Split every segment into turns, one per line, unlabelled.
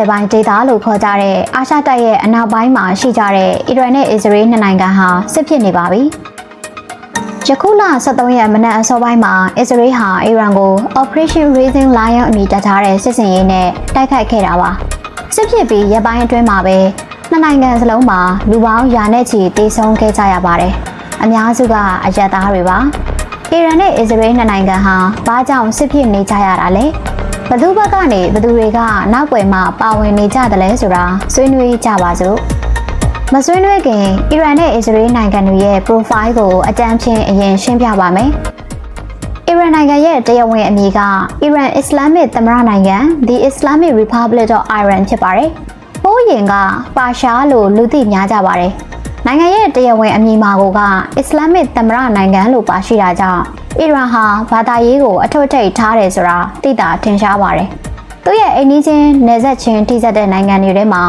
ယ်ပိုင်းဒေသလို့ခေါ်ကြတဲ့အာရှတိုက်ရဲ့အနောက်ပိုင်းမှာရှိကြတဲ့အီရန်နဲ့အစ္စရေးနှစ်နိုင်ငံဟာစစ်ဖြစ်နေပါပြီ။ယခုလ23ရက်မနက်အစောပိုင်းမှာအစ္စရေးဟာအီရန်ကို Operation Raising Lion အမည်တပ်ထားတဲ့စစ်စင်ရေးနဲ့တိုက်ခိုက်ခဲ့တာပါ။စစ်ဖြစ်ပြီးရက်ပိုင်းအတွင်းမှာပဲနှစ်နိုင်ငံစလုံးမှာလူပေါင်းရာနဲ့ချီတေဆုံးခဲ့ကြရပါတယ်။အများစုကအရက်သားတွေပါ။အီရန်နဲ့အစ္စရေးနှစ်နိုင်ငံဟာဘာကြောင့်စစ်ဖြစ်နေကြရတာလဲ။ ဘသူဘက်ကနေဘသူတွေကနောက်ွယ်မှာပါဝင်နေကြတယ်လဲဆိုတာဆွေးနွေးကြပါစို့။မဆွေးနွေးခင်အီရန်နဲ့အစ္စရေးနိုင်ငံတွေရဲ့ profile ကိုအတန်းဖြင့်အရင်ရှင်းပြပါမယ်။အီရန်နိုင်ငံရဲ့တရားဝင်အမည်ကအီရန် Islamic သမ္မတနိုင်ငံ The Islamic Republic of Iran ဖြစ်ပါတယ်။ပိုးရင်ကပါရှားလို့လူသိများကြပါတယ်။နိုင်ငံရဲ့တရားဝင်အမည်မှာကအစ္စလာမစ်သမ္မတနိုင်ငံလို့ပါရှိတာကြောင့် အီရန်ဟာဘာသာရေးကိုအထွတ်ထိပ်ထားတယ်ဆိုတာသိတာထင်ရှားပါတယ်။သူ့ရဲ့အိမ်နီးချင်းနယ်စပ်ချင်းထိစပ်တဲ့နိုင်ငံတွေထဲမှာ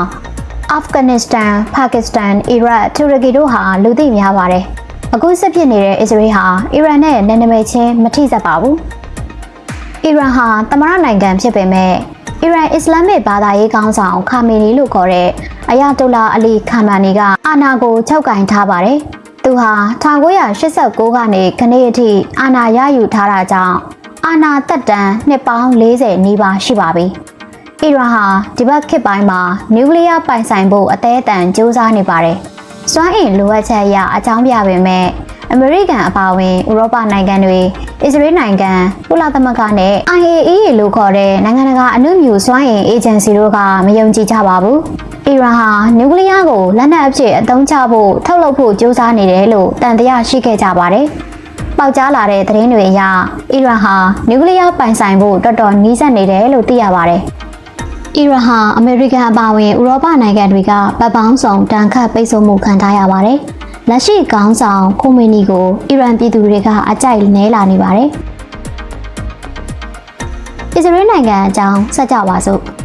အာဖဂန်နစ္စတန်၊ပါကစ္စတန်၊အီရတ်၊တူရကီတို့ဟာလူသိများပါတယ်။အခုစစ်ဖြစ်နေတဲ့အစ္စရေးဟာအီရန်နဲ့နယ်နိမိတ်ချင်းမထိစပ်ပါဘူး။အီရန်ဟာသမ္မတနိုင်ငံဖြစ်ပေမဲ့အီရန်အစ္စလာမစ်ဘာသာရေးခေါင်းဆောင်ခါမီနီလို့ခေါ်တဲ့အယာတိုလာအလီခါမာနီကအာဏာကိုချုပ်ကင်ထားပါတယ်။ သူဟာ1989ကနေခနေ့အထိအာဏာရယူထားတာကြောင့်အာဏာသက်တမ်းနှစ်ပေါင်း40နီးပါးရှိပါပြီ။အီရန်ဟာဒီဘက်ခေတ်ပိုင်းမှာနျူကလ িয়ার ပိုင်ဆိုင်ဖို့အသေးအတန်စ조사နေပါတယ်။စွမ်းအင်လိုအပ်ချက်အရအကြောင်းပြပေမဲ့အမေရိကန်အပါအဝင်ဥရောပနိုင်ငံတွေအစ္စရေးနိုင်ငံကုလသမဂ္ဂနဲ့ IAEA လို့ခေါ်တဲ့နိုင်ငံတကာအနုမြူစွမ်းအင်အေဂျင်စီတို့ကမယုံကြည်ကြပါဘူး။ အီရန်ဟာနျူကလ িয়ার ကိုလက်နက်အဖြစ်အသုံးချဖို့ထုတ်လုပ်ဖို့ကြိုးစားနေတယ်လို့တန်တရားရှိခဲ့ကြပါတယ်။ပေါက်ကြားလာတဲ့သတင်းတွေအရအီရန်ဟာနျူကလ িয়ার ပိုင်ဆိုင်ဖို့တော်တော်နီးစပ်နေတယ်လို့သိရပါတယ်။အီရန်ဟာအမေရိကန်အပါအဝင်ဥရောပနိုင်ငံတွေကဗပောင်းဆောင်တန်ခတ်ပိတ်ဆို့မှုခံထားရပါတယ်။လက်ရှိခေါင်းဆောင်ခိုမီနီကိုအီရန်ပြည်သူတွေကအကြိုက်နဲလာနေပါတယ်။အစ္စရေးနိုင်ငံအကြောင်းဆက်ကြပါစို့။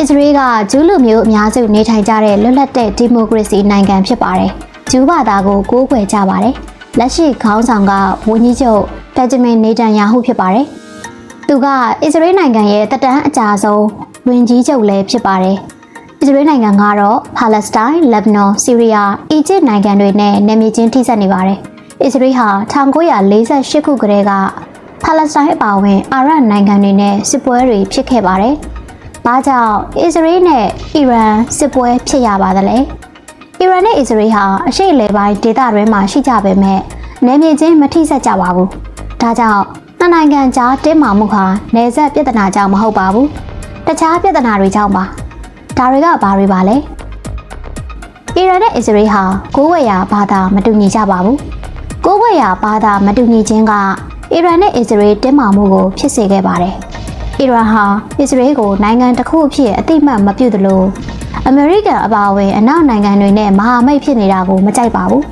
အစ္စရေးကဂျူးလူမျိုးအများစုနေထိုင်ကြတဲ့လွတ်လပ်တဲ့ဒီမိုကရေစီနိုင်ငံဖြစ်ပါတယ်။ဂျူးဘာသာကိုကိုးကွယ်ကြပါတယ်။လက်ရှိခေါင်းဆောင်ကဝန်ကြီးချုပ်ဘက်ဂျမင်နေတန်ယာဟုဖြစ်ပါတယ်။သူကအစ္စရေးနိုင်ငံရဲ့တတန်းအကြဆုံးဝန်ကြီးချုပ်လည်းဖြစ်ပါတယ်။အစ္စရေးနိုင်ငံကတော့ပါလက်စတိုင်း၊လက်ဘနွန်၊ဆီးရီးယား၊အီဂျစ်နိုင်ငံတွေနဲ့နယ်မြေချင်းထိစပ်နေပါတယ်။အစ္စရေးဟာ1948ခုကတည်းကပါလက်စတိုင်းအပါအဝင်အာရပ်နိုင်ငံတွေနဲ့စစ်ပွဲတွေဖြစ်ခဲ့ပါတယ်။ ဘာကြောင့်အစ္စရေးနဲ့အီရန်စစ်ပွဲဖြစ်ရပါသလဲ။အီရန်နဲ့အစ္စရေးဟာအရှိတ်လေပိုင်းဒေသတွေမှာရှိကြပေမဲ့နယ်မြေချင်းမထိစပ်ကြပါဘူး။ဒါကြောင့်နှစ်နိုင်ငံကြားတင်းမာမှုဟာနယ်စပ်ပြဿနာကြောင့်မဟုတ်ပါဘူး။တခြားပြဿနာတွေကြောင့်ပါ။ဒါတွေကဘာတွေပါလဲအီရန်နဲ့အစ္စရေးဟာကိုးဝယ်ရာဘာသာမတူညီကြပါဘူးကိုးဝယ်ရာဘာသာမတူညီခြင်းကအီရန်နဲ့အစ္စရေးတင်းမာမှုကိုဖြစ်စေခဲ့ပါတယ် အီရန်ဟာအစ္စရေးကိုနိုင်ငံတစ်ခုအဖြစ်အတိမတ်မပြုတ်သလိုအမေရိကန်အပါအဝင်အနောက်နိုင်ငံတွေနဲ့မဟာမိတ်ဖြစ်နေတာကိုမကြိုက်ပါဘူး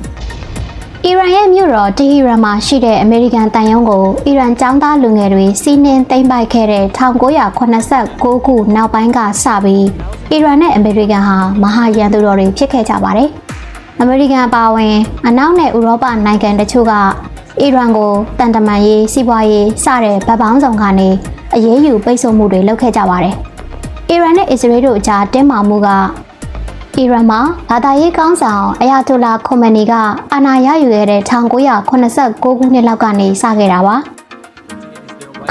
အီရန်ရဲ့မြို့တော်တီဟီရန်မှာရှိတဲ့အမေရိကန်တန်ယုံကိုအီရန်ចောင်းသားလူငယ်တွေစီးနင်းသိမ်းပိုက်ခဲ့တဲ့1989ခုနောက်ပိုင်းကစပြီးအီရန်နဲ့အမေရိကန်ဟာမဟာရန်သူတော်တွေဖြစ်ခဲ့ကြပါတယ်။အမေရိကန်ပါဝင်အနောက်နဲ့ဥရောပနိုင်ငံတချို့ကအီရန်ကိုတန်တမာရေးစီးပွားရေးစတဲ့ဗတ်ပေါင်းဆောင်ကနေ အရေးယူပိတ်ဆို့မှုတွေလုပ်ခဲ့ကြပါတယ်။အီရန်နဲ့အစ္စရေးတို့အကြားတင်းမာမှုကအီရန်မှာဘာသာရေးကောင်းဆောင်အယာတိုလာခိုမနီကအာဏာရယူခဲ့တဲ့1989ခုနှစ်လောက်ကနေစခဲ့တာပါ။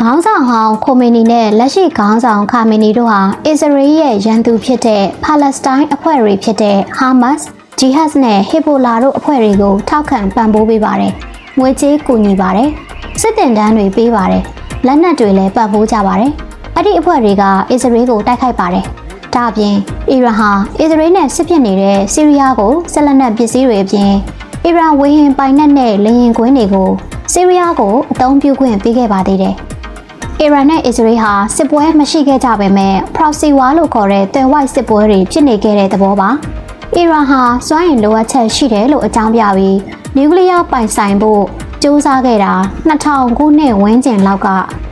ခေါင်းဆောင်ဟောင်းခိုမီနီနဲ့လက်ရှိခေါင်းဆောင်ခါမီနီတို့ဟာအစ္စရေးရဲ့ရန်သူဖြစ်တဲ့ပါလက်စတိုင်းအဖွဲ့တွေဖြစ်တဲ့ဟာမတ်စ်ဂျီဟတ်နဲ့ဟေဘိုလာတို့အဖွဲ့တွေကိုထောက်ခံပံ့ပိုးပေးပါတယ်။ငွေကြေးကူညီပါတယ်။စစ်တင်တန်းတွေပေးပါတယ်။ လက်နက်တွေလည်းပံ့ပိုးကြပါတယ်။အဲ့ဒီအဖွဲ့တွေကအစ္စရေးကိုတိုက်ခိုက်ပါတယ်။ဒါအပြင်အီရန်ဟာအစ္စရေးနဲ့စစ်ဖြစ်နေတဲ့ဆီးရီးယားကိုဆက်လက်နက်ပစ္စည်းတွေအပြင်အီရန်ဝေဟင်ပိုင်နက်နဲ့လေယာဉ်ကွင်းတွေကိုဆီးရီးယားကိုအသုံးပြုခွင့်ပေးခဲ့ပါသေးတယ်။အီရန်နဲ့အစ္စရေးဟာစစ်ပွဲမရှိခဲ့ကြပေမဲ့ proxy war လို့ခေါ်တဲ့တွယ်ဝိုက်စစ်ပွဲတွေဖြစ်နေခဲ့တဲ့သဘောပါ။အီရန်ဟာစွမ်းအင်လိုအပ်ချက်ရှိတယ်လို့အကြောင်းပြပြီးနျူကလ িয়ার ပိုင်ဆိုင်ဖို့ ကြိုးစားခဲ့တာ2009ခုနှစ်ဝန်းကျင်လောက်က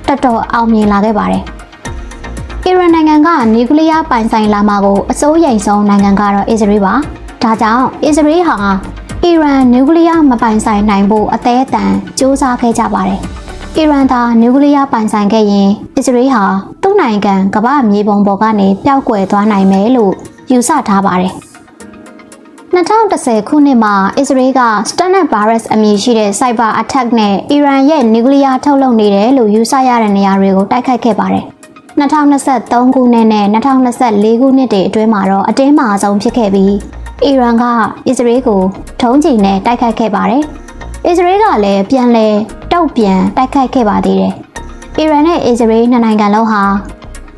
တော်တော်အောင်မြင်လာခဲ့ပါတယ်။အီရန်နိုင်ငံကနျူကလ িয়ার ပိုင်ဆိုင်လာမှာကိုအစိုးရဆုံးနိုင်ငံကတော့အစ္စရေးပါ။ဒါကြောင့်အစ္စရေးဟာအီရန်နျူကလ িয়ার မပိုင်ဆိုင်နိုင်ဖို့အသေးအတန်ကြိုးစားခဲ့ကြပါတယ်။အီရန်သာနျူကလ িয়ার ပိုင်ဆိုင်ခဲ့ရင်အစ္စရေးဟာသူ့နိုင်ငံကမ္ဘာမြေပုံပေါ်ကနေပျောက်ကွယ်သွားနိုင်မယ်လို့ယူဆထားပါတယ်။ 2010ခုနှစ်မှာအစ္စရေးက Standard Virus အမည်ရှိတဲ့ Cyber Attack နဲ့အီရန်ရဲ့နျူကလ িয়ার ထုတ်လုပ်နေတယ်လို့ယူဆရတဲ့နေရာတွေကိုတိုက်ခိုက်ခဲ့ပါတယ်။2023ခုနှစ်နဲ့2024ခုနှစ်တွေအတွင်းမှာတော့အတင်းမာဆုံးဖြစ်ခဲ့ပြီးအီရန်ကအစ္စရေးကိုထုံးချင်နဲ့တိုက်ခိုက်ခဲ့ပါတယ်။အစ္စရေးကလည်းပြန်လည်တုတ်ပြန်တိုက်ခိုက်ခဲ့ပါသေးတယ်။အီရန်နဲ့အစ္စရေးနှစ်နိုင်ငံလုံးဟာ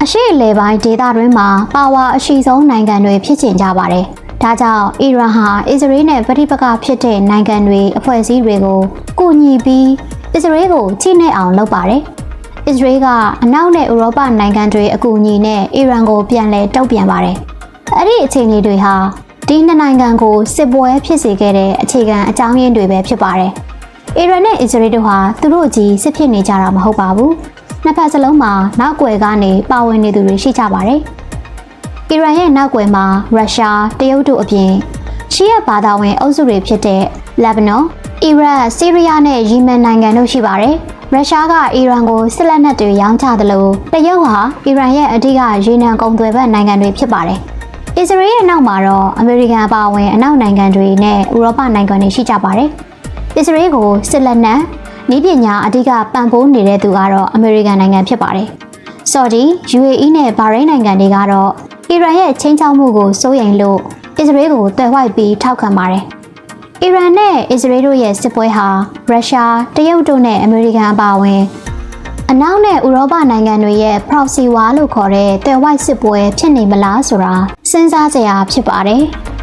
အရှိအလေပိုင်းဒေသတွင်းမှာပါဝါအရှိဆုံးနိုင်ငံတွေဖြစ်ကျင်ကြပါတယ်။ ဒါကြောင့်အီရန်ဟာအစ္စရေးနဲ့ပဋိပက္ခဖြစ်တဲ့နိုင်ငံတွေအဖွဲ့အစည်းတွေကိုကူညီပြီးအစ္စရေးကိုချိနှိပ်အောင်လုပ်ပါတယ်။အစ္စရေးကအနောက်နဲ့ဥရောပနိုင်ငံတွေအကူအညီနဲ့အီရန်ကိုပြန်လည်တုံ့ပြန်ပါတယ်။အဲ့ဒီအခြေအနေတွေဟာဒီနှစ်နိုင်ငံကိုစစ်ပွဲဖြစ်စေခဲ့တဲ့အခြေခံအကြောင်းရင်းတွေပဲဖြစ်ပါတယ်။အီရန်နဲ့အစ္စရေးတို့ဟာသူတို့ကြီးစစ်ဖြစ်နေကြတာမဟုတ်ပါဘူး။နှစ်ဖက်စလုံးမှာနောက်ွယ်ကနေပါဝင်နေသူတွေရှိကြပါတယ်။ အီရန်ရဲ့နောက်ွယ်မှာရုရှားတရုတ်တို့အပြင်ရှီးယဘာသာဝင်အုပ်စုတွေဖြစ်တဲ့လက်ဘနွန်အီရတ်ဆီးရီးယားနဲ့ယီမန်နိုင်ငံတို့ရှိပါတယ်။ရုရှားကအီရန်ကိုစစ်လက်နက်တွေရောင်းချသလိုတရုတ်ဟာအီရန်ရဲ့အဓိကရေနံကုန်သွယ်ဘက်နိုင်ငံတွေဖြစ်ပါတယ်။အစ္စရေးရဲ့နောက်မှာတော့အမေရိကန်အပါအဝင်အနောက်နိုင်ငံတွေနဲ့ဥရောပနိုင်ငံတွေရှိကြပါတယ်။အစ္စရေးကိုစစ်လက်နက်ဤပညာအဓိကပံ့ပိုးနေတဲ့သူကတော့အမေရိကန်နိုင်ငံဖြစ်ပါတယ်။ဆော်ဒီ UAE နဲ့ဘာရိန်းနိုင်ငံတွေကတော့ အီရန်ရဲ့ချင်းချောက်မှုကိုစိုးရိမ်လို့အစ္စရေးကိုတွယ်ဝိုက်ပြီးထောက်ခံပါတယ်။အီရန်နဲ့အစ္စရေးတို့ရဲ့စစ်ပွဲဟာရုရှားတရုတ်တို့နဲ့အမေရိကန်အပါအဝင်အနောက်နဲ့ဥရောပနိုင်ငံတွေရဲ့ proxy war လို့ခေါ်တဲ့တွယ်ဝိုက်စစ်ပွဲဖြစ်နေမလားဆိုတာစဉ်းစားစရာဖြစ်ပါတယ်။